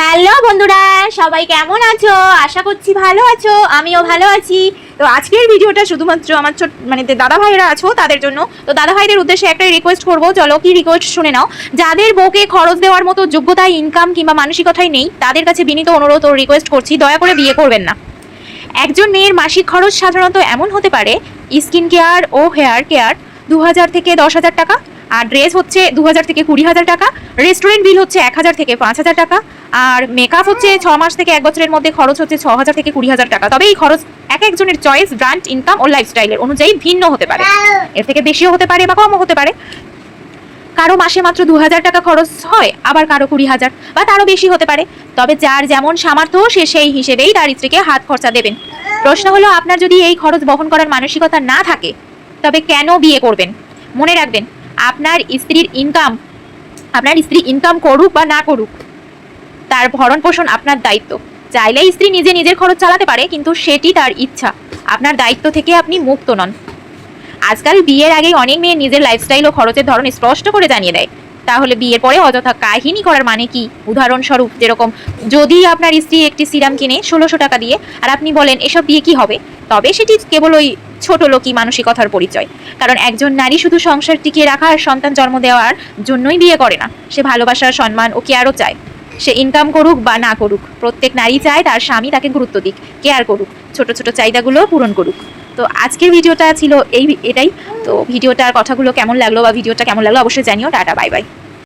Hello বন্ধুরা, সবাই কেমন আছো? আশা করছি ভালো আছো, আমিও ভালো আছি। তো আজকের ভিডিওটা শুধুমাত্র আমার ছোট মানে দাদা ভাইরা আছো তাদের জন্য, তো দাদা ভাইদের উদ্দেশ্যে একটাই রিকোয়েস্ট করব। চলো কি রিকোয়েস্ট শুনে নাও। যাদের বউকে খরচ দেওয়ার মতো যোগ্যতা ইনকাম কিংবা মানসিকতাই নেই, তাদের কাছে বিনীত অনুরোধ ও রিকোয়েস্ট করছি, দয়া করে বিয়ে করবেন না। একজন মেয়ের মাসিক খরচ সাধারণত এমন হতে পারে স্কিন কেয়ার ও হেয়ার কেয়ার দু হাজার থেকে দশ হাজার টাকা আর ড্রেস হচ্ছে দু হাজার থেকে কুড়ি হাজার টাকা রেস্টুরেন্ট বিল হচ্ছে এক হাজার থেকে পাঁচ হাজার টাকা, আর মেকআপ হচ্ছে ছ মাস থেকে এক বছরের মধ্যে খরচ হচ্ছে ছ হাজার থেকে কুড়ি হাজার টাকা। তবে এই খরচ এক একজনের চয়েস ব্র্যান্ড ইনকাম ও লাইফস্টাইলের অনুযায়ী ভিন্ন হতে পারে। এর থেকে বেশিও হতে পারে বা কমও হতে পারে। কারও মাসে মাত্র দু হাজার টাকা খরচ হয়, আবার কারও কুড়ি হাজার বা তারও বেশি হতে পারে। তবে যার যেমন সামর্থ্য, সে সেই হিসেবেই তার স্ত্রীকে হাত খরচা দেবেন। প্রশ্ন হলো, আপনার যদি এই খরচ বহন করার মানসিকতা না থাকে, তবে কেন বিয়ে করবেন? মনে রাখবেন আপনার স্ত্রীর ইনকাম আপনার স্ত্রী ইনকাম করুক বা না করুক, তার ভরণ পোষণ আপনার দায়িত্ব। চাইলে স্ত্রী নিজে নিজের খরচ চালাতে পারে, কিন্তু সেটি তার ইচ্ছা। আপনার দায়িত্ব থেকে আপনি মুক্ত নন। আজকাল বিয়ের আগে অনেক মেয়ে নিজের লাইফস্টাইল ও খরচের ধরন স্পষ্ট করে জানিয়ে দেয়। তাহলে বিয়ের পরে অযথা কাহিনী করার মানে কি? উদাহরণস্বরূপ যেরকম, যদি আপনার স্ত্রী একটি সিরাম কিনে ষোলোশো টাকা দিয়ে, আর আপনি বলেন, এসব দিয়ে কি হবে? তবে সেটি কেবল ওই ছোট লোকই মানসিকতার পরিচয়। কারণ একজন নারী শুধু সংসার টিকিয়ে রাখা আর সন্তান জন্ম দেওয়ার জন্যই বিয়ে করে না। সে ভালোবাসা সম্মান ও কেয়ারও চায়। সে ইনকাম করুক বা না করুক, প্রত্যেক নারী চায় তার স্বামী তাকে গুরুত্ব দিক কেয়ার করুক, ছোট ছোট চাহিদাগুলো পূরণ করুক। তো আজকের ভিডিওটা ছিল এই, এটাই। তো ভিডিওটার কথাগুলো কেমন লাগল বা ভিডিওটা কেমন লাগল অবশ্যই জানিও। Tata bye bye